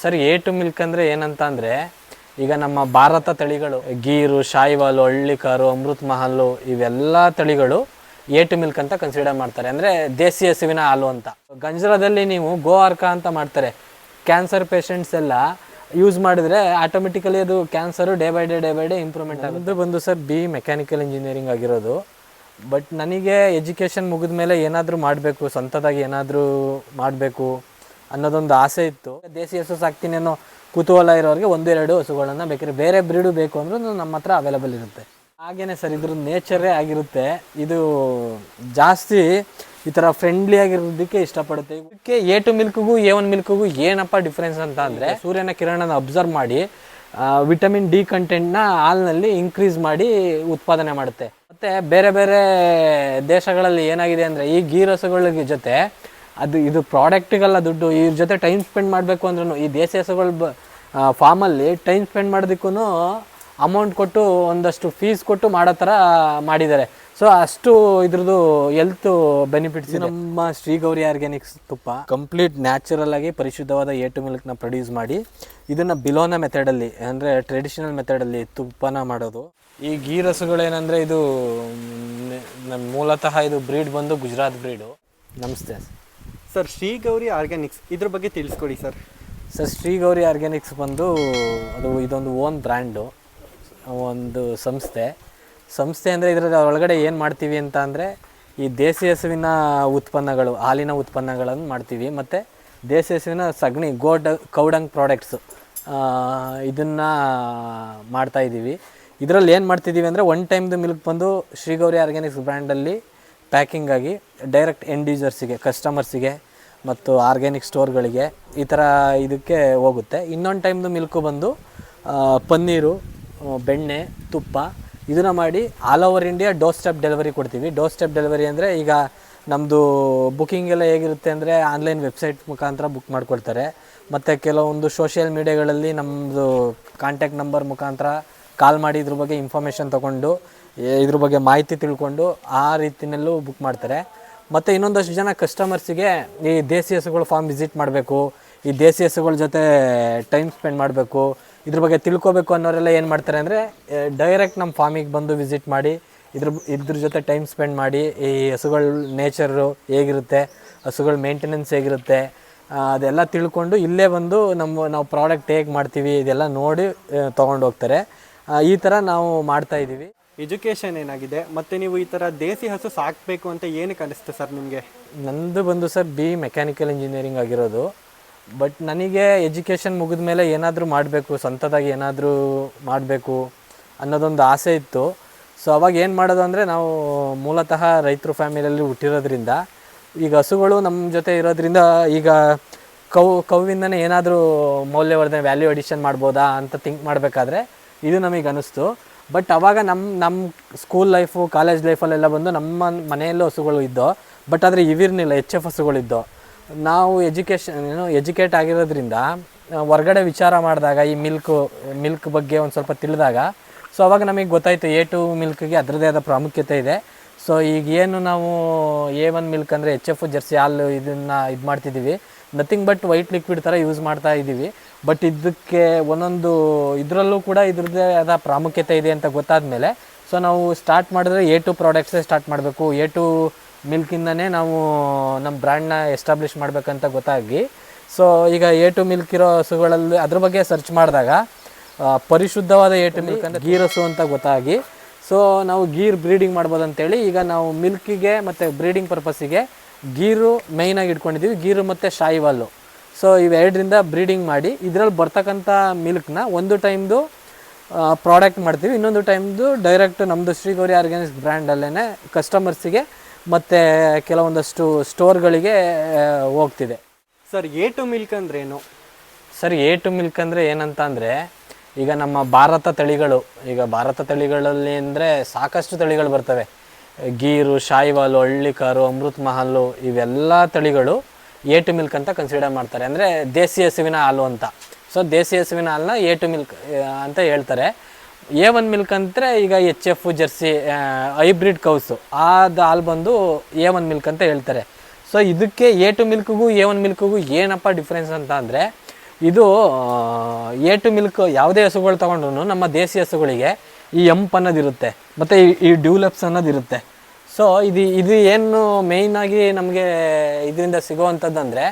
Sir A two milk ಅಂದರೆ ಏನಂತ ಅಂದರೆ, ಈಗ ನಮ್ಮ ಭಾರತ ತಳಿಗಳು, ಗೀರು, ಶಾಯಿವಾಲು, ಹಳ್ಳಿಕಾರು, ಅಮೃತ್ ಮಹಲ್ಲು, ಇವೆಲ್ಲ ತಳಿಗಳು ಎ ಟು ಮಿಲ್ಕ್ ಅಂತ ಕನ್ಸಿಡರ್ ಮಾಡ್ತಾರೆ. ಅಂದರೆ ದೇಸಿ ಹಸುವಿನ ಹಾಲು ಅಂತ. ಗಂಜರದಲ್ಲಿ ನೀವು ಗೋ ಅರ್ಕ ಅಂತ ಮಾಡ್ತಾರೆ. ಕ್ಯಾನ್ಸರ್ ಪೇಷಂಟ್ಸ್ ಎಲ್ಲ ಯೂಸ್ ಮಾಡಿದ್ರೆ ಆಟೋಮೆಟಿಕಲಿ ಅದು cancer day by day day by day improvement ಆಗುತ್ತೆ. ಬಂದು ಸರ್ ಬಿ ಮೆಕ್ಯಾನಿಕಲ್ ಇಂಜಿನಿಯರಿಂಗ್ ಆಗಿರೋದು. ಬಟ್ ನನಗೆ ಎಜುಕೇಷನ್ ಮುಗಿದ ಮೇಲೆ ಏನಾದರೂ ಮಾಡಬೇಕು, ಸ್ವಂತದಾಗಿ ಏನಾದರೂ ಮಾಡಬೇಕು ಅನ್ನೋದೊಂದು ಆಸೆ ಇತ್ತು. ದೇಸಿ ಹಸು ಸಾಕ್ತೀನಿ ಅನ್ನೋ ಕುತೂಹಲ ಇರೋರಿಗೆ ಒಂದೆರಡು ಹಸುಗಳನ್ನು ಬೇಕಾದ್ರೆ ಬೇರೆ ಬ್ರೀಡು ಬೇಕು ಅಂದ್ರೂ ನಮ್ಮ ಹತ್ರ ಅವೈಲಬಲ್ ಇರುತ್ತೆ. ಹಾಗೇನೆ ಸರ್ ಇದ್ರ ನೇಚರೇ ಆಗಿರುತ್ತೆ. ಇದು ಜಾಸ್ತಿ ಈ ಥರ ಫ್ರೆಂಡ್ಲಿ ಆಗಿರೋದಕ್ಕೆ ಇಷ್ಟಪಡುತ್ತೆ. ಇದಕ್ಕೆ ಎ ಟು ಮಿಲ್ಕ್ಗೂ ಎ ಒನ್ ಮಿಲ್ಕ್ಗೂ ಏನಪ್ಪ ಡಿಫ್ರೆನ್ಸ್ ಅಂತ ಅಂದರೆ ಸೂರ್ಯನ ಕಿರಣನ ಅಬ್ಸರ್ವ್ ಮಾಡಿ ವಿಟಮಿನ್ ಡಿ ಕಂಟೆಂಟ್ನ ಹಾಲ್ನಲ್ಲಿ ಇನ್ಕ್ರೀಸ್ ಮಾಡಿ ಉತ್ಪಾದನೆ ಮಾಡುತ್ತೆ. ಮತ್ತು ಬೇರೆ ಬೇರೆ ದೇಶಗಳಲ್ಲಿ ಏನಾಗಿದೆ ಅಂದರೆ ಈ ಗೀ ರಸಗಳ ಜೊತೆ ಅದು ಇದು ಪ್ರಾಡಕ್ಟಿಗೆಲ್ಲ ದುಡ್ಡು. ಇವ್ರ ಜೊತೆ ಟೈಮ್ ಸ್ಪೆಂಡ್ ಮಾಡಬೇಕು ಅಂದ್ರೂ ಈ ದೇಶ ಹಸುಗಳು ಫಾರ್ಮಲ್ಲಿ ಟೈಮ್ ಸ್ಪೆಂಡ್ ಮಾಡೋದಕ್ಕೂ ಅಮೌಂಟ್ ಕೊಟ್ಟು ಒಂದಷ್ಟು ಫೀಸ್ ಕೊಟ್ಟು ಮಾಡೋ ಥರ ಮಾಡಿದ್ದಾರೆ. ಸೊ, ಅಷ್ಟು ಇದ್ರದ್ದು ಎಲ್ತ್ ಬೆನಿಫಿಟ್ಸ್ ನಮ್ಮ ಶ್ರೀಗೌರಿ ಆರ್ಗ್ಯಾನಿಕ್ಸ್ ತುಪ್ಪ ಕಂಪ್ಲೀಟ್ ನ್ಯಾಚುರಲ್ ಆಗಿ ಪರಿಶುದ್ಧವಾದ ಏಟು ಮಿಲ್ಕ್ನ ಪ್ರೊಡ್ಯೂಸ್ ಮಾಡಿ, ಇದನ್ನು ಬಿಲೋನ ಮೆಥಡಲ್ಲಿ, ಅಂದರೆ ಟ್ರೆಡಿಷನಲ್ ಮೆಥಡಲ್ಲಿ ತುಪ್ಪನ ಮಾಡೋದು. ಈ ಗೀ ರಸಗಳೇನೆಂದರೆ ಇದು ನಮ್ಮ ಮೂಲತಃ ಇದು ಬ್ರೀಡ್ ಬಂದು ಗುಜರಾತ್ ಬ್ರೀಡು. ನಮಸ್ತೆ. ಸರ್ ಶ್ರೀ ಗೌರಿ ಆರ್ಗ್ಯಾನಿಕ್ಸ್ ಇದ್ರ ಬಗ್ಗೆ ತಿಳಿಸ್ಕೊಡಿ sir sir Shri Gauri organics ಬಂದು, ಅದು ಇದೊಂದು ಓನ್ ಬ್ರ್ಯಾಂಡು ಒಂದು ಸಂಸ್ಥೆ. ಸಂಸ್ಥೆ ಅಂದರೆ ಇದರ ಒಳಗಡೆ ಏನು ಮಾಡ್ತೀವಿ ಅಂತ ಅಂದರೆ, ಈ ದೇಸಿ ಹಸುವಿನ ಉತ್ಪನ್ನಗಳು, ಹಾಲಿನ ಉತ್ಪನ್ನಗಳನ್ನು ಮಾಡ್ತೀವಿ. ಮತ್ತು ದೇಸಿ ಹಸುವಿನ ಸಗಣಿ ಗೋಡ್ ಕೌಡಂಗ್ ಪ್ರಾಡಕ್ಟ್ಸು ಇದನ್ನು ಮಾಡ್ತಾಯಿದ್ದೀವಿ ಇದರಲ್ಲಿ ಏನು ಮಾಡ್ತಿದ್ದೀವಿ ಅಂದರೆ ಒನ್ ಟೈಮ್ದು ಮಿಲ್ಕ್ ಬಂದು ಶ್ರೀಗೌರಿ ಆರ್ಗ್ಯಾನಿಕ್ಸ್ ಬ್ರ್ಯಾಂಡಲ್ಲಿ ಪ್ಯಾಕಿಂಗ್ ಆಗಿ ಡೈರೆಕ್ಟ್ ಎಂಡ್ ಯೂಸರ್ಸಿಗೆ ಕಸ್ಟಮರ್ಸಿಗೆ ಮತ್ತು ಆರ್ಗ್ಯಾನಿಕ್ ಸ್ಟೋರ್ಗಳಿಗೆ ಈ ಥರ ಇದಕ್ಕೆ ಹೋಗುತ್ತೆ. ಇನ್ನೊಂದು ಟೈಮ್ದು ಮಿಲ್ಕು ಬಂದು ಪನ್ನೀರು ಬೆಣ್ಣೆ, ತುಪ್ಪ ಇದನ್ನು ಮಾಡಿ all over India doorstep delivery ಕೊಡ್ತೀವಿ. ಡೋರ್ ಸ್ಟೆಪ್ ಡೆಲಿವರಿ ಅಂದರೆ ಈಗ ನಮ್ಮದು ಬುಕ್ಕಿಂಗ್ ಎಲ್ಲ ಹೇಗಿರುತ್ತೆ ಅಂದರೆ ಆನ್ಲೈನ್ ವೆಬ್ಸೈಟ್ ಮುಖಾಂತರ ಬುಕ್ ಮಾಡ್ಕೊಳ್ತಾರೆ. ಮತ್ತು ಕೆಲವೊಂದು ಸೋಷಿಯಲ್ ಮೀಡಿಯಾಗಳಲ್ಲಿ ನಮ್ಮದು ಕಾಂಟ್ಯಾಕ್ಟ್ ನಂಬರ್ ಮುಖಾಂತರ ಕಾಲ್ ಮಾಡಿ ಇದ್ರ ಬಗ್ಗೆ ಇನ್ಫಾರ್ಮೇಷನ್ ತೊಗೊಂಡು ಇದ್ರ ಬಗ್ಗೆ ಮಾಹಿತಿ ತಿಳ್ಕೊಂಡು ಆ ರೀತಿಯಲ್ಲೂ ಬುಕ್ ಮಾಡ್ತಾರೆ. ಮತ್ತು ಇನ್ನೊಂದಷ್ಟು ಜನ ಕಸ್ಟಮರ್ಸಿಗೆ ಈ ದೇಸಿ ಹಸುಗಳು ಫಾರ್ಮ್ ವಿಸಿಟ್ ಮಾಡಬೇಕು, ಈ ದೇಸಿ ಹಸುಗಳ ಜೊತೆ ಟೈಮ್ ಸ್ಪೆಂಡ್ ಮಾಡಬೇಕು, ಇದ್ರ ಬಗ್ಗೆ ತಿಳ್ಕೊಬೇಕು ಅನ್ನೋರೆಲ್ಲ ಏನು ಮಾಡ್ತಾರೆ ಅಂದರೆ ಡೈರೆಕ್ಟ್ ನಮ್ಮ ಫಾರ್ಮಿಗೆ ಬಂದು ವಿಸಿಟ್ ಮಾಡಿ, ಇದ್ರ ಇದ್ರ ಜೊತೆ ಟೈಮ್ ಸ್ಪೆಂಡ್ ಮಾಡಿ, ಈ ಹಸುಗಳ ನೇಚರು ಹೇಗಿರುತ್ತೆ, ಹಸುಗಳ ಮೇಂಟೆನೆನ್ಸ್ ಹೇಗಿರುತ್ತೆ ಅದೆಲ್ಲ ತಿಳ್ಕೊಂಡು ಇಲ್ಲೇ ಬಂದು ನಮ್ಮ ನಾವು ಪ್ರಾಡಕ್ಟ್ ಹೇಗೆ ಮಾಡ್ತೀವಿ, ಇದೆಲ್ಲ ನೋಡಿ ತೊಗೊಂಡು ಹೋಗ್ತಾರೆ. ಈ ಥರ ನಾವು ಮಾಡ್ತಾ ಇದ್ದೀವಿ. ಎಜುಕೇಷನ್ ಏನಾಗಿದೆ? ಮತ್ತು ನೀವು ಈ ಥರ ದೇಸಿ ಹಸು ಸಾಕಬೇಕು ಅಂತ ಏನಕ್ಕೆ ಅನಿಸ್ತು ಸರ್ ನಿಮಗೆ? ನಂದು ಬಂದು ಸರ್ ಬಿ ಮೆಕ್ಯಾನಿಕಲ್ ಇಂಜಿನಿಯರಿಂಗ್ ಆಗಿರೋದು. ಬಟ್ ನನಗೆ ಎಜುಕೇಷನ್ ಮುಗಿದ ಮೇಲೆ ಏನಾದರೂ ಮಾಡಬೇಕು, ಸ್ವಂತದಾಗಿ ಏನಾದರೂ ಮಾಡಬೇಕು ಅನ್ನೋದೊಂದು ಆಸೆ ಇತ್ತು. ಸೊ ಅವಾಗ ಏನು ಮಾಡೋದು ಅಂದರೆ ನಾವು ಮೂಲತಃ ರೈತರು ಫ್ಯಾಮಿಲಿಯಲ್ಲಿ ಹುಟ್ಟಿರೋದ್ರಿಂದ ಈಗ ಹಸುಗಳು ನಮ್ಮ ಜೊತೆ ಇರೋದ್ರಿಂದ ಈಗ ಕೌ, ಕೌವಿಂದನೇ ಏನಾದರೂ ಮೌಲ್ಯವರ್ಧನೆ ವ್ಯಾಲ್ಯೂ ಅಡಿಷನ್ ಮಾಡ್ಬೋದಾ ಅಂತ ಥಿಂಕ್ ಮಾಡಬೇಕಾದ್ರೆ ಇದು ನಮಗೆ ಅನಿಸ್ತು ಬಟ್ ಅವಾಗ ನಮ್ಮ ನಮ್ಮ ಸ್ಕೂಲ್ ಲೈಫು ಕಾಲೇಜ್ ಲೈಫಲ್ಲೆಲ್ಲ ಬಂದು ನಮ್ಮ ಮನೆಯಲ್ಲೂ ಹಸುಗಳು ಇದ್ದೋ ಬಟ್ ಆದರೆ ಇವಿರ್ನಿಲ್ಲ ಎಚ್ ಎಫ್ ಹಸುಗಳಿದ್ದೋ ನಾವು ಎಜುಕೇಷನ್ ಏನು ಎಜುಕೇಟ್ ಆಗಿರೋದ್ರಿಂದ ಹೊರಗಡೆ ವಿಚಾರ ಮಾಡಿದಾಗ, ಈ ಮಿಲ್ಕು ಮಿಲ್ಕ್ ಬಗ್ಗೆ ಒಂದು ಸ್ವಲ್ಪ ತಿಳಿದಾಗ ಸೊ ಅವಾಗ ನಮಗೆ ಗೊತ್ತಾಯಿತು ಎ ಟು ಮಿಲ್ಕ್ಗೆ ಅದರದೇ ಆದ ಪ್ರಾಮುಖ್ಯತೆ ಇದೆ. ಸೊ ಈಗ ಏನು ನಾವು ಎ ಒನ್ ಮಿಲ್ಕ್ ಅಂದರೆ ಎಚ್ ಎಫ್ ಜರ್ಸಿ ಹಾಲು ಇದನ್ನು ಇದು ಮಾಡ್ತಿದ್ದೀವಿ ನಥಿಂಗ್ ಬಟ್ ವೈಟ್ ಲಿಕ್ವಿಡ್ ಥರ ಯೂಸ್ ಮಾಡ್ತಾ ಇದ್ದೀವಿ ಬಟ್ ಇದಕ್ಕೆ ಒಂದೊಂದು, ಇದರಲ್ಲೂ ಕೂಡ ಇದ್ರದ್ದೇ ಆದ ಪ್ರಾಮುಖ್ಯತೆ ಇದೆ ಅಂತ ಗೊತ್ತಾದ ಮೇಲೆ ಸೊ ನಾವು ಸ್ಟಾರ್ಟ್ ಮಾಡಿದ್ರೆ ಎ ಟು ಪ್ರಾಡಕ್ಟ್ಸೇ ಸ್ಟಾರ್ಟ್ ಮಾಡಬೇಕು. ಎ ಟು ಮಿಲ್ಕಿಂದನೇ ನಾವು ನಮ್ಮ ಬ್ರ್ಯಾಂಡ್ನ ಎಸ್ಟಾಬ್ಲಿಷ್ ಮಾಡಬೇಕಂತ ಗೊತ್ತಾಗಿ ಸೊ ಈಗ ಎ ಟು ಮಿಲ್ಕ್ ಇರೋ ಹಸುಗಳಲ್ಲಿ, ಅದ್ರ ಬಗ್ಗೆ ಸರ್ಚ್ ಮಾಡಿದಾಗ ಪರಿಶುದ್ಧವಾದ ಎ ಟು ಮಿಲ್ಕ್ ಅಂದರೆ ಗೀರಸು ಅಂತ ಗೊತ್ತಾಗಿ ಸೊ ನಾವು ಗೀರ್ ಬ್ರೀಡಿಂಗ್ ಮಾಡ್ಬೋದು ಅಂತೇಳಿ ಈಗ ನಾವು ಮಿಲ್ಕಿಗೆ ಮತ್ತು ಬ್ರೀಡಿಂಗ್ ಪರ್ಪಸ್ಸಿಗೆ ಗೀರು ಮೇಯ್ನಾಗಿ ಇಟ್ಕೊಂಡಿದ್ದೀವಿ ಗೀರು ಮತ್ತು ಶಾಯಿವಾಲು ಸೊ ಇವೆರಡರಿಂದ ಬ್ರೀಡಿಂಗ್ ಮಾಡಿ ಇದರಲ್ಲಿ ಬರ್ತಕ್ಕಂಥ ಮಿಲ್ಕ್ನ ಒಂದು ಟೈಮ್ದು ಪ್ರಾಡಕ್ಟ್ ಮಾಡ್ತೀವಿ. ಇನ್ನೊಂದು ಟೈಮ್ದು ಡೈರೆಕ್ಟ್ ನಮ್ಮದು ಶ್ರೀಗೌರಿ ಆರ್ಗ್ಯಾನಿಕ್ಸ್ ಬ್ರ್ಯಾಂಡಲ್ಲೇ ಕಸ್ಟಮರ್ಸಿಗೆ ಮತ್ತು ಕೆಲವೊಂದಷ್ಟು ಸ್ಟೋರ್ಗಳಿಗೆ ಹೋಗ್ತಿದೆ. ಸರ್ ಎ ಟು ಮಿಲ್ಕ್ ಅಂದ್ರೇನು ಸರ್ ಎ ಟು ಮಿಲ್ಕ್ ಅಂದರೆ ಏನಂತ ಅಂದರೆ ಈಗ ನಮ್ಮ ಭಾರತ ತಳಿಗಳು ಈಗ ಭಾರತ ತಳಿಗಳಲ್ಲಿ ಅಂದರೆ ಸಾಕಷ್ಟು ತಳಿಗಳು ಬರ್ತವೆ. ಗೀರು ಶಾಯಿವಾಲು ಹಳ್ಳಿಕಾರು ಅಮೃತ್ ಮಹಲ್ಲು ಇವೆಲ್ಲ ತಳಿಗಳು ಎ ಟು ಮಿಲ್ಕ್ ಅಂತ ಕನ್ಸಿಡರ್ ಮಾಡ್ತಾರೆ. ಅಂದರೆ ದೇಸಿ ಹಸುವಿನ ಹಾಲು ಅಂತ. ಸೊ ದೇಸಿ ಹಸುವಿನ ಹಾಲನ್ನ ಎ ಟು ಮಿಲ್ಕ್ ಅಂತ ಹೇಳ್ತಾರೆ. ಎ ಒನ್ ಮಿಲ್ಕ್ ಅಂದರೆ ಈಗ H F Jersey hybrid cows ಅದು ಹಾಲು ಬಂದು ಎ ಒನ್ ಮಿಲ್ಕ್ ಅಂತ ಹೇಳ್ತಾರೆ. ಸೊ ಇದಕ್ಕೆ ಎ ಟು ಮಿಲ್ಕ್ಗೂ ಎ ಒನ್ ಮಿಲ್ಕ್ಗೂ ಏನಪ್ಪ ಡಿಫ್ರೆನ್ಸ್ ಅಂತ ಅಂದರೆ, ಇದು ಎ ಟು ಮಿಲ್ಕ್ ಯಾವುದೇ ಹಸುಗಳು ತೊಗೊಂಡ್ರು ನಮ್ಮ ದೇಸಿ ಹಸುಗಳಿಗೆ ಈ ಎಂಪ್ ಅನ್ನೋದಿರುತ್ತೆ. ಮತ್ತು ಈ ಡ್ಯೂಲಪ್ಸ್ ಅನ್ನೋದಿರುತ್ತೆ. ಸೊ ಇದು ಇದು ಏನು ಮೇಯ್ನಾಗಿ ನಮಗೆ ಇದರಿಂದ ಸಿಗುವಂಥದ್ದಂದರೆ,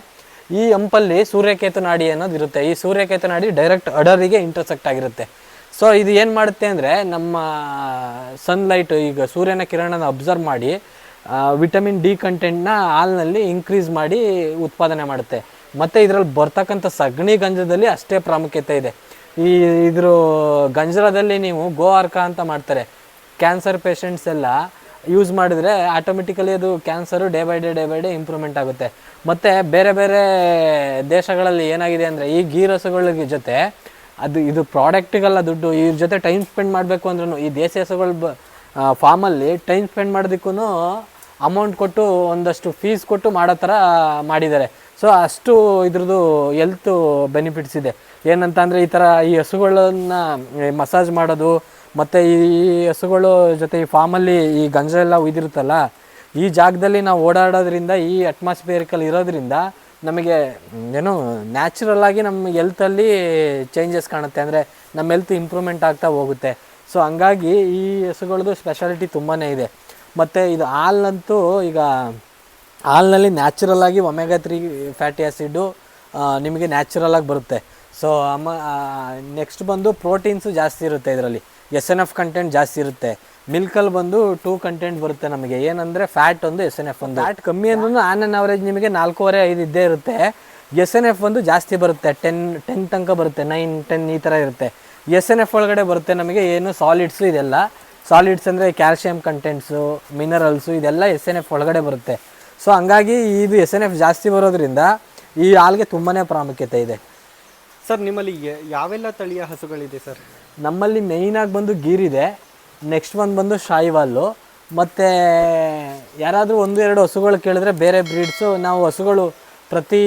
ಈ ಹಂಪಲ್ಲಿ ಸೂರ್ಯಕೇತು ನಾಡಿ ಅನ್ನೋದು ಇರುತ್ತೆ. ಈ ಸೂರ್ಯಕೇತು ನಾಡಿ ಡೈರೆಕ್ಟ್ ಅಡರಿಗೆ ಇಂಟರ್ಸೆಕ್ಟ್ ಆಗಿರುತ್ತೆ. ಸೊ ಇದು ಏನು ಮಾಡುತ್ತೆ ಅಂದರೆ, ನಮ್ಮ ಸನ್ಲೈಟ್ ಈಗ ಸೂರ್ಯನ ಕಿರಣನ ಅಬ್ಸರ್ವ್ ಮಾಡಿ ವಿಟಮಿನ್ ಡಿ ಕಂಟೆಂಟ್ನ ಹಾಲ್ನಲ್ಲಿ ಇನ್ಕ್ರೀಸ್ ಮಾಡಿ ಉತ್ಪಾದನೆ ಮಾಡುತ್ತೆ. ಮತ್ತು ಇದರಲ್ಲಿ ಬರ್ತಕ್ಕಂಥ ಸಗಣಿ ಗಂಜದಲ್ಲಿ ಅಷ್ಟೇ ಪ್ರಾಮುಖ್ಯತೆ ಇದೆ. ಈ, ಇದ್ರ ಗಂಜರದಲ್ಲಿ ನೀವು ಗೋ ಅರ್ಕ ಅಂತ ಮಾಡ್ತಾರೆ. ಕ್ಯಾನ್ಸರ್ ಪೇಷಂಟ್ಸ್ ಎಲ್ಲ ಯೂಸ್ ಮಾಡಿದರೆ ಆಟೋಮೆಟಿಕಲಿ ಅದು cancer day by day day by day improvement ಆಗುತ್ತೆ. ಮತ್ತು ಬೇರೆ ಬೇರೆ ದೇಶಗಳಲ್ಲಿ ಏನಾಗಿದೆ ಅಂದರೆ ಈ ಗೀ ರಸಗಳ ಜೊತೆ ಅದು, ಇದು ಪ್ರಾಡಕ್ಟಿಗೆಲ್ಲ ದುಡ್ಡು, ಇವ್ರ ಜೊತೆ ಟೈಮ್ ಸ್ಪೆಂಡ್ ಮಾಡಬೇಕು ಅಂದ್ರೂ ಈ ದೇಸಿ ಹಸುಗಳ ಬ ಫಾರ್ಮಲ್ಲಿ ಟೈಮ್ ಸ್ಪೆಂಡ್ ಮಾಡೋದಕ್ಕೂ ಅಮೌಂಟ್ ಕೊಟ್ಟು ಒಂದಷ್ಟು ಫೀಸ್ ಕೊಟ್ಟು ಮಾಡೋ ಥರ ಮಾಡಿದ್ದಾರೆ. ಸೊ ಅಷ್ಟು ಇದ್ರದ್ದು ಎಲ್ತು ಬೆನಿಫಿಟ್ಸ್ ಇದೆ. ಏನಂತ ಅಂದರೆ ಈ ಥರ ಈ ಹಸುಗಳನ್ನು ಮಸಾಜ್ ಮಾಡೋದು ಮತ್ತು ಈ ಹಸುಗಳು ಜೊತೆ ಈ ಫಾರ್ಮಲ್ಲಿ ಈ ಗಂಜ ಎಲ್ಲ ಉಯ್ದಿರುತ್ತಲ್ಲ, ಈ ಜಾಗದಲ್ಲಿ ನಾವು ಓಡಾಡೋದ್ರಿಂದ, ಈ ಅಟ್ಮಾಸ್ಫಿಯರಿಕಲ್ ಇರೋದ್ರಿಂದ ನಮಗೆ ಏನು ನ್ಯಾಚುರಲ್ ಆಗಿ ನಮ್ಮ ಹೆಲ್ತಲ್ಲಿ ಚೇಂಜಸ್ ಕಾಣುತ್ತೆ. ಅಂದರೆ ನಮ್ಮ ಹೆಲ್ತ್ ಇಂಪ್ರೂವ್ಮೆಂಟ್ ಆಗ್ತಾ ಹೋಗುತ್ತೆ. ಸೊ ಹಂಗಾಗಿ ಈ ಹಸುಗಳದ್ದು ಸ್ಪೆಷಾಲಿಟಿ ತುಂಬಾ ಇದೆ. ಮತ್ತು ಇದು ಹಾಲ್ನಂತೂ ಈಗ ಹಾಲ್ನಲ್ಲಿ ನ್ಯಾಚುರಲ್ ಆಗಿ ಒಮೆಗಾ ತ್ರೀ ಫ್ಯಾಟಿ ಆ್ಯಸಿಡು ನಿಮಗೆ ನ್ಯಾಚುರಲ್ ಆಗಿ ಬರುತ್ತೆ. ಸೊ ಅಮ್ಮ ನೆಕ್ಸ್ಟ್ ಬಂದು ಪ್ರೋಟೀನ್ಸು ಜಾಸ್ತಿ ಇರುತ್ತೆ ಇದರಲ್ಲಿ. ಎಸ್ ಎನ್ ಎಫ್ ಕಂಟೆಂಟ್ ಜಾಸ್ತಿ ಇರುತ್ತೆ. ಮಿಲ್ಕಲ್ಲಿ ಬಂದು ಟೂ ಕಂಟೆಂಟ್ ಬರುತ್ತೆ ನಮಗೆ. ಏನಂದರೆ ಫ್ಯಾಟ್ ಒಂದು ಎಸ್ ಎನ್ ಎಫ್ ಒಂದು. ಫ್ಯಾಟ್ ಕಮ್ಮಿ ಅಂದ್ರೂ ಆನ್ ಆನ್ ಅವರೇಜ್ ನಿಮಗೆ ನಾಲ್ಕೂವರೆ ಐದು ಇದ್ದೇ ಇರುತ್ತೆ. ಎಸ್ ಎನ್ ಎಫ್ ಒಂದು ಜಾಸ್ತಿ ಬರುತ್ತೆ. ಟೆನ್ ಟೆನ್ ತನಕ ಬರುತ್ತೆ. ನೈನ್ ಟೆನ್ ಈ ಥರ ಇರುತ್ತೆ. ಎಸ್ ಎನ್ ಎಫ್ ಒಳಗಡೆ ಬರುತ್ತೆ ನಮಗೆ ಏನು ಸಾಲಿಡ್ಸು ಇದೆಲ್ಲ. ಸಾಲಿಡ್ಸ್ ಅಂದರೆ ಕ್ಯಾಲ್ಸಿಯಂ ಕಂಟೆಂಟ್ಸು ಮಿನರಲ್ಸು ಇದೆಲ್ಲ ಎಸ್ ಎನ್ ಎಫ್ ಒಳಗಡೆ ಬರುತ್ತೆ. ಸೊ ಹಂಗಾಗಿ ಇದು ಎಸ್ ಎನ್ ಎಫ್ ಜಾಸ್ತಿ ಬರೋದ್ರಿಂದ ಈ ಹಾಲ್ಗೆ ತುಂಬಾ ಪ್ರಾಮುಖ್ಯತೆ ಇದೆ. ಸರ್ ನಿಮ್ಮಲ್ಲಿ ಯಾವೆಲ್ಲ ತಳಿಯ ಹಸುಗಳಿದೆ ಸರ್? ನಮ್ಮಲ್ಲಿ ಮೇಯ್ನಾಗಿ ಬಂದು ಗೀರಿದೆ. ನೆಕ್ಸ್ಟ್ ಒಂದು ಬಂದು ಶಾಯಿವಾಲು ಮತ್ತು ಯಾರಾದರೂ ಒಂದು ಎರಡು ಹಸುಗಳು ಕೇಳಿದ್ರೆ ಬೇರೆ ಬ್ರೀಡ್ಸು ನಾವು ಹಸುಗಳು ಪ್ರತಿ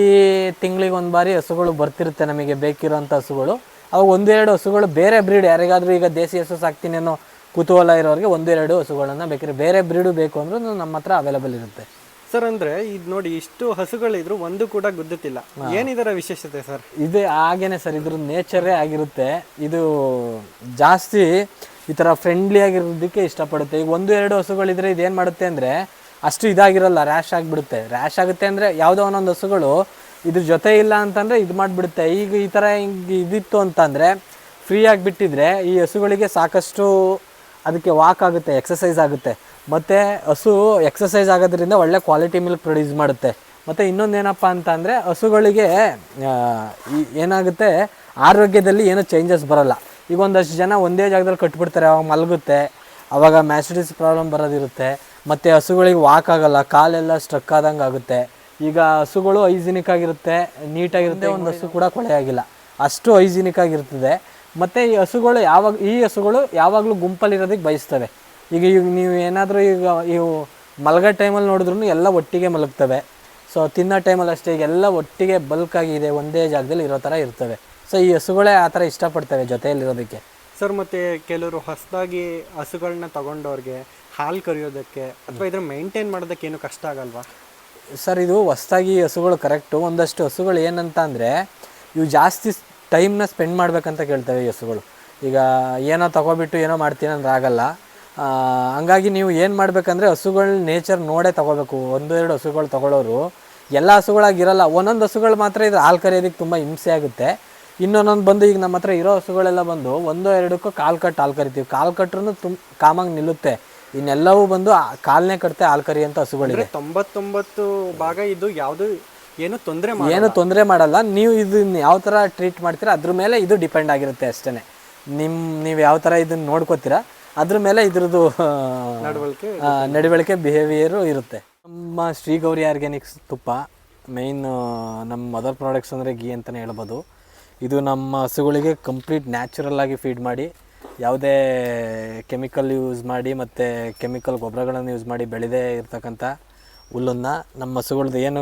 ತಿಂಗಳಿಗೆ ಒಂದು ಬಾರಿ ಹಸುಗಳು ಬರ್ತಿರುತ್ತೆ ನಮಗೆ ಬೇಕಿರೋಂಥ ಹಸುಗಳು. ಅವು ಒಂದೆರಡು ಹಸುಗಳು ಬೇರೆ ಬ್ರೀಡ್ ಯಾರಿಗಾದರೂ ಈಗ ದೇಸಿ ಹಸು ಸಾಕ್ತೀನಿ ಅನ್ನೋ ಕುತೂಹಲ ಇರೋರಿಗೆ ಒಂದೆರಡು ಹಸುಗಳನ್ನು ಬೇಕಿರೋ ಬೇರೆ ಬ್ರೀಡು ಬೇಕು ಅಂದ್ರೂ ನಮ್ಮ ಹತ್ರ ಅವೈಲಬಲ್ ಇರುತ್ತೆ. ಸರ್ ಅಂದ್ರೆ ಇದು ನೋಡಿ ಇಷ್ಟು ಹಸುಗಳಿದ್ರು ಒಂದು ಕೂಡ ಗುದ್ದುತ್ತಿಲ್ಲ. ಏನಿದರ ವಿಶೇಷತೆ ಸರ್? ಇದು ಹಾಗೇನೆ ಸರ್ ಇದ್ರ ನೇಚರೇ ಆಗಿರುತ್ತೆ. ಇದು ಜಾಸ್ತಿ ಈ ಥರ ಫ್ರೆಂಡ್ಲಿ ಆಗಿರೋದಕ್ಕೆ ಇಷ್ಟಪಡುತ್ತೆ. ಈಗ ಒಂದು ಎರಡು ಹಸುಗಳಿದ್ರೆ ಇದೇನು ಮಾಡುತ್ತೆ ಅಂದರೆ ಅಷ್ಟು ಇದಾಗಿರಲ್ಲ ರ್ಯಾಶ್ ಆಗಿಬಿಡುತ್ತೆ. ರ್ಯಾಶ್ ಆಗುತ್ತೆ ಅಂದರೆ ಯಾವುದೋ ಒಂದೊಂದು ಹಸುಗಳು ಇದ್ರ ಜೊತೆ ಇಲ್ಲ ಅಂತಂದರೆ ಇದು ಮಾಡಿಬಿಡುತ್ತೆ. ಈಗ ಈ ಥರ ಹಿಂಗೆ ಇದಿತ್ತು ಅಂತಂದರೆ ಫ್ರೀ ಆಗಿಬಿಟ್ಟಿದ್ರೆ ಈ ಹಸುಗಳಿಗೆ ಸಾಕಷ್ಟು ಅದಕ್ಕೆ ವಾಕ್ ಆಗುತ್ತೆ ಎಕ್ಸಸೈಸ್ ಆಗುತ್ತೆ. ಮತ್ತು ಹಸು ಎಕ್ಸಸೈಸ್ ಆಗೋದ್ರಿಂದ ಒಳ್ಳೆ ಕ್ವಾಲಿಟಿ ಮಿಲ್ಕ್ ಪ್ರೊಡ್ಯೂಸ್ ಮಾಡುತ್ತೆ. ಮತ್ತು ಇನ್ನೊಂದೇನಪ್ಪ ಅಂತ ಅಂದರೆ ಹಸುಗಳಿಗೆ ಏನಾಗುತ್ತೆ ಆರೋಗ್ಯದಲ್ಲಿ ಏನೂ ಚೇಂಜಸ್ ಬರೋಲ್ಲ. ಈಗ ಒಂದಷ್ಟು ಜನ ಒಂದೇ ಜಾಗದಲ್ಲಿ ಕಟ್ಬಿಡ್ತಾರೆ ಅವಾಗ ಮಲಗುತ್ತೆ ಅವಾಗ ಮ್ಯಾಸಿಡಿಸ್ ಪ್ರಾಬ್ಲಮ್ ಬರೋದಿರುತ್ತೆ. ಮತ್ತು ಹಸುಗಳಿಗೆ ವಾಕ್ ಆಗೋಲ್ಲ ಕಾಲೆಲ್ಲ ಸ್ಟ್ರಕ್ ಆದಂಗೆ ಆಗುತ್ತೆ. ಈಗ ಹಸುಗಳು ಹೈಜಿನಿಕ್ ಆಗಿರುತ್ತೆ ನೀಟಾಗಿರುತ್ತೆ ಒಂದು ಹಸು ಕೂಡ ಕೊಳೆ ಆಗಿಲ್ಲ. ಅಷ್ಟು ಹೈಜಿನಿಕ್ ಆಗಿರ್ತದೆ. ಮತ್ತು ಈ ಹಸುಗಳು ಯಾವಾಗ ಈ ಹಸುಗಳು ಯಾವಾಗಲೂ ಗುಂಪಲ್ಲಿರೋದಕ್ಕೆ ಬಯಸ್ತವೆ. ಈಗ ಈಗ ನೀವು ಏನಾದರೂ ಈಗ ಇವು ಮಲಗೋ ಟೈಮಲ್ಲಿ ನೋಡಿದ್ರೂ ಎಲ್ಲ ಒಟ್ಟಿಗೆ ಮಲಗ್ತವೆ. ಸೊ ತಿನ್ನೋ ಟೈಮಲ್ಲಿ ಅಷ್ಟೇ ಈಗ ಎಲ್ಲ ಒಟ್ಟಿಗೆ ಬಲ್ಕ್ ಆಗಿದೆ ಒಂದೇ ಜಾಗದಲ್ಲಿ ಇರೋ ಥರ ಇರ್ತವೆ. ಸೊ ಈ ಹಸುಗಳೇ ಆ ಥರ ಇಷ್ಟಪಡ್ತವೆ ಜೊತೆಯಲ್ಲಿರೋದಕ್ಕೆ. ಸರ್ ಮತ್ತು ಕೆಲವರು ಹೊಸದಾಗಿ ಹಸುಗಳನ್ನ ತೊಗೊಂಡವ್ರಿಗೆ ಹಾಲು ಕರಿಯೋದಕ್ಕೆ ಅಥವಾ ಇದ್ರ ಮೇಂಟೈನ್ ಮಾಡೋದಕ್ಕೆ ಏನು ಕಷ್ಟ ಆಗಲ್ವಾ? ಸರ್ ಇದು ಹೊಸದಾಗಿ ಹಸುಗಳು ಕರೆಕ್ಟು ಒಂದಷ್ಟು ಹಸುಗಳು ಏನಂತ ಅಂದರೆ ಇವು ಜಾಸ್ತಿ ಟೈಮ್ನ ಸ್ಪೆಂಡ್ ಮಾಡಬೇಕಂತ ಕೇಳ್ತವೆ ಹಸುಗಳು ಈಗ ಏನೋ ತಗೊಬಿಟ್ಟು ಏನೋ ಮಾಡ್ತೀನಿ ಅಂದ್ರೆ ಆಗಲ್ಲ. ಹಂಗಾಗಿ ನೀವು ಏನು ಮಾಡಬೇಕಂದ್ರೆ ಹಸುಗಳ ನೇಚರ್ ನೋಡೇ ತಗೋಬೇಕು. ಒಂದು ಎರಡು ಹಸುಗಳು ತಗೊಳ್ಳೋರು ಎಲ್ಲ ಹಸುಗಳಾಗಿರಲ್ಲ ಒಂದೊಂದು ಹಸುಗಳು ಮಾತ್ರ ಇದು ಹಾಲು ಕರೆಯೋದಕ್ಕೆ ತುಂಬ ಹಿಂಸೆ ಆಗುತ್ತೆ. ಇನ್ನೊಂದೊಂದು ಬಂದು ಈಗ ನಮ್ಮ ಹತ್ರ ಇರೋ ಹಸುಗಳೆಲ್ಲ ಬಂದು ಒಂದೋ ಎರಡಕ್ಕೂ ಕಾಲು ಕಟ್ಟು ಹಾಲು ಕರಿತೀವಿ. ಕಾಲು ಕಟ್ಟರು ತುಂಬ ಕಾಮಾಗಿ ನಿಲ್ಲುತ್ತೆ. ಇನ್ನೆಲ್ಲವೂ ಬಂದು ಕಾಲನೇ ಕಟ್ತೆ ಹಾಲು ಕರಿಯಂಥ ಹಸುಗಳಿದೆ ಅಂದ್ರೆ ತೊಂಬತ್ತೊಂಬತ್ತು ಭಾಗ ಇದು ಯಾವುದು ಏನು ತೊಂದರೆ ಏನು ತೊಂದರೆ ಮಾಡಲ್ಲ. ನೀವು ಇದನ್ನ ಯಾವ ಥರ ಟ್ರೀಟ್ ಮಾಡ್ತೀರಾ ಅದ್ರ ಮೇಲೆ ಇದು ಡಿಪೆಂಡ್ ಆಗಿರುತ್ತೆ ಅಷ್ಟೇ ನಿಮ್ಮ ನೀವು ಯಾವ ಥರ ಇದನ್ನ ನೋಡ್ಕೋತೀರಾ ಅದ್ರ ಮೇಲೆ ಇದ್ರದ್ದು ನಡವಳಿಕೆ ಬಿಹೇವಿಯರು ಇರುತ್ತೆ. ನಮ್ಮ ಶ್ರೀ ಗೌರಿ ಆರ್ಗ್ಯಾನಿಕ್ಸ್ ತುಪ್ಪ ಮೇಯ್ನ್ ನಮ್ಮ ಮದರ್ ಪ್ರಾಡಕ್ಟ್ಸ್ ಅಂದರೆ ಗೀ ಅಂತಲೇ ಹೇಳ್ಬೋದು. ಇದು ನಮ್ಮ ಹಸುಗಳಿಗೆ ಕಂಪ್ಲೀಟ್ ನ್ಯಾಚುರಲ್ ಆಗಿ ಫೀಡ್ ಮಾಡಿ ಯಾವುದೇ ಕೆಮಿಕಲ್ ಯೂಸ್ ಮಾಡಿ ಮತ್ತು ಕೆಮಿಕಲ್ ಗೊಬ್ಬರಗಳನ್ನು ಯೂಸ್ ಮಾಡಿ ಬೆಳೆದೇ ಇರ್ತಕ್ಕಂಥ ಹುಲ್ಲನ್ನು ನಮ್ಮ ಹಸುಗಳದ್ದು ಏನು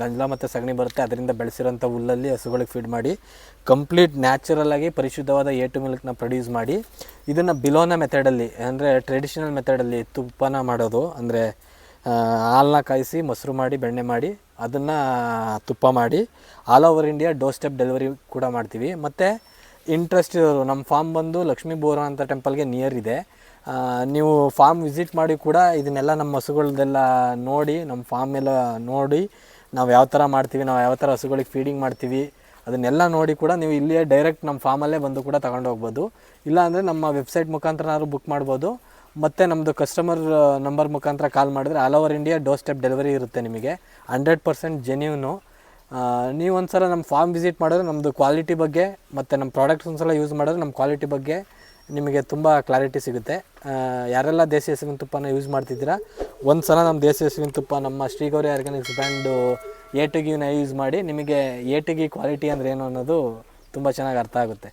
ಗಂಜಲ ಮತ್ತು ಸಗಣಿ ಬರುತ್ತೆ, ಅದರಿಂದ ಬೆಳೆಸಿರೋಂಥ ಹುಲ್ಲಲ್ಲಿ ಹಸುಗಳಿಗೆ ಫೀಡ್ ಮಾಡಿ ಕಂಪ್ಲೀಟ್ ನ್ಯಾಚುರಲ್ ಆಗಿ ಪರಿಶುದ್ಧವಾದ ಏ ಟು ಮಿಲ್ಕ್ನ ಪ್ರೊಡ್ಯೂಸ್ ಮಾಡಿ, ಇದನ್ನು ಬಿಲೋನ ಮೆಥಡಲ್ಲಿ ಅಂದರೆ ಟ್ರೆಡಿಷನಲ್ ಮೆಥಡಲ್ಲಿ ತುಪ್ಪನ ಮಾಡೋದು, ಅಂದರೆ ಹಾಲನ್ನ ಕಾಯಿಸಿ ಮೊಸರು ಮಾಡಿ, ಬೆಣ್ಣೆ ಮಾಡಿ, ಅದನ್ನು ತುಪ್ಪ ಮಾಡಿ all over India doorstep delivery ಕೂಡ ಮಾಡ್ತೀವಿ. ಮತ್ತು ಇಂಟ್ರೆಸ್ಟ್ ಇರೋರು ನಮ್ಮ ಫಾರ್ಮ್ ಬಂದು ಲಕ್ಷ್ಮೀ ಬೋರ ಅಂತ ಟೆಂಪಲ್ಗೆ ನಿಯರ್ ಇದೆ. ನೀವು ಫಾರ್ಮ್ ವಿಸಿಟ್ ಮಾಡಿ ಕೂಡ ಇದನ್ನೆಲ್ಲ ನಮ್ಮ ಹಸುಗಳದ್ದೆಲ್ಲ ನೋಡಿ, ನಮ್ಮ ಫಾರ್ಮ್ ಎಲ್ಲ ನೋಡಿ, ನಾವು ಯಾವ ಥರ ಮಾಡ್ತೀವಿ, ನಾವು ಯಾವ ಥರ ಹಸುಗಳಿಗೆ ಫೀಡಿಂಗ್ ಮಾಡ್ತೀವಿ, ಅದನ್ನೆಲ್ಲ ನೋಡಿ ಕೂಡ ನೀವು ಇಲ್ಲಿಯೇ ಡೈರೆಕ್ಟ್ ನಮ್ಮ ಫಾರ್ಮಲ್ಲೇ ಬಂದು ಕೂಡ ತಗೊಂಡು ಹೋಗ್ಬೋದು. ಇಲ್ಲಾಂದರೆ ನಮ್ಮ ವೆಬ್ಸೈಟ್ ಮುಖಾಂತರನಾದ್ರೂ ಬುಕ್ ಮಾಡ್ಬೋದು. ಮತ್ತು ನಮ್ಮದು ಕಸ್ಟಮರ್ ನಂಬರ್ ಮುಖಾಂತರ ಕಾಲ್ ಮಾಡಿದ್ರೆ all over India doorstep delivery ಇರುತ್ತೆ ನಿಮಗೆ. ಹಂಡ್ರೆಡ್ ಪರ್ಸೆಂಟ್ ಜೆನ್ಯೂನು ನೀವು ಒಂದ್ಸಲ ನಮ್ಮ ಫಾರ್ಮ್ ವಿಸಿಟ್ ಮಾಡಿದ್ರೆ ನಮ್ಮದು ಕ್ವಾಲಿಟಿ ಬಗ್ಗೆ, ಮತ್ತು ನಮ್ಮ ಪ್ರಾಡಕ್ಟ್ಸ್ ಒಂದು ಸಲ ಯೂಸ್ ಮಾಡಿದ್ರೆ ನಮ್ಮ ಕ್ವಾಲಿಟಿ ಬಗ್ಗೆ ನಿಮಗೆ ತುಂಬ ಕ್ಲಾರಿಟಿ ಸಿಗುತ್ತೆ. ಯಾರೆಲ್ಲ ದೇಸಿ ಹಸುವಿನ ತುಪ್ಪನ ಯೂಸ್ ಮಾಡ್ತಿದ್ದೀರಾ ಒಂದು ಸಲ ನಮ್ಮ ದೇಸಿ ಹಸುವಿನ ತುಪ್ಪ ನಮ್ಮ ಶ್ರೀಗೌರಿ ಆರ್ಗ್ಯಾನಿಕ್ಸ್ ಬ್ರ್ಯಾಂಡು ಎ ಯೂಸ್ ಮಾಡಿ ನಿಮಗೆ ಎ ಕ್ವಾಲಿಟಿ ಅಂದರೆ ಏನು ಅನ್ನೋದು ತುಂಬ ಚೆನ್ನಾಗಿ ಅರ್ಥ ಆಗುತ್ತೆ.